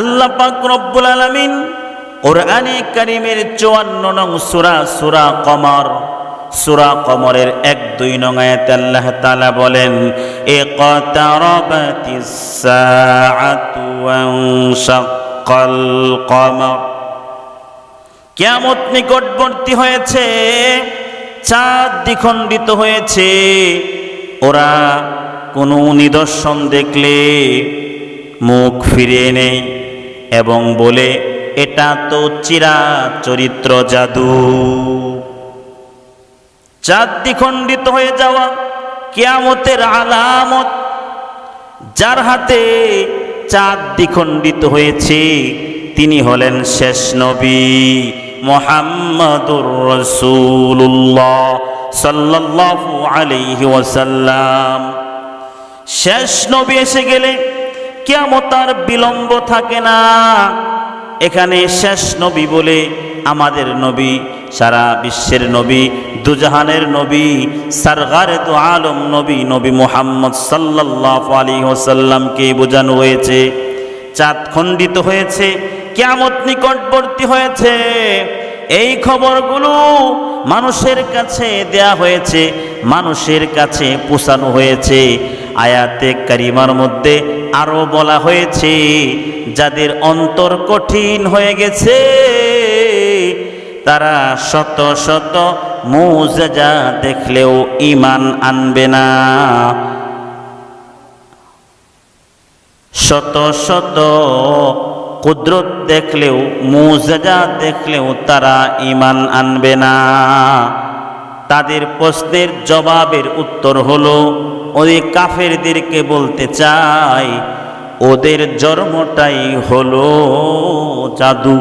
আল্লাহ পাক রব্বুল আলামিন কোরআনে কারিমের চুয়ান্ন নং সুরা সুরা কমর, সুরা কমরের এক, দুই নং আয়াতে আল্লাহ তাআলা বলেন, ইকতারাবাতিস সাআতু ওয়ানশাক্কাল কমর। কিয়ামত নিকটবর্তী হয়েছে, চাঁদ দ্বিখণ্ডিত হয়েছে। ওরা কোনো নিদর্শন দেখলে মুখ ফিরিয়ে নেই এবং বলে, এটা তো চিরা চরিত্র জাদু। চাঁদ দ্বিখণ্ডিত হয়ে যাওয়া কেয়ামতের আলামত, যার হাতে চাঁদ দ্বিখণ্ডিত হয়েছে, তিনি হলেন শেষ নবী মোহাম্মদুর রসুল্লাহ সাল্লাল্লাহু আলাইহি ওয়াসাল্লাম। শেষ নবী এসে গেলে কেমত আর বিলম্ব থাকে না। এখানে শেষ নবী বলে আমাদের নবী, সারা বিশ্বের নবী, দুজাহানের নবী, সারগারে তো আলম নবী নবী মোহাম্মদ সাল্লাহ আলী ওসাল্লামকে বোঝানো হয়েছে চাঁদ খণ্ডিত হয়েছে কেমত নিকটবর্তী হয়েছে। এই খবরগুলো মানুষের কাছে দেয়া হয়েছে, মানুষের কাছে পোষানো হয়েছে। আয়াতে কারিমার মধ্যে আরও বলা হয়েছে, যাদের অন্তর কঠিন হয়ে গেছে, তারা শত শত মুজাজা দেখলেও ইমান আনবে না। শত শত কুদরত দেখলেও, মুজাজা দেখলেও তারা ইমান আনবে না। তাদের প্রশ্নের জবাবের উত্তর হলো ওই কাফেরদেরকে বলতে চাই ওদের জন্মটাই হলো জাদু।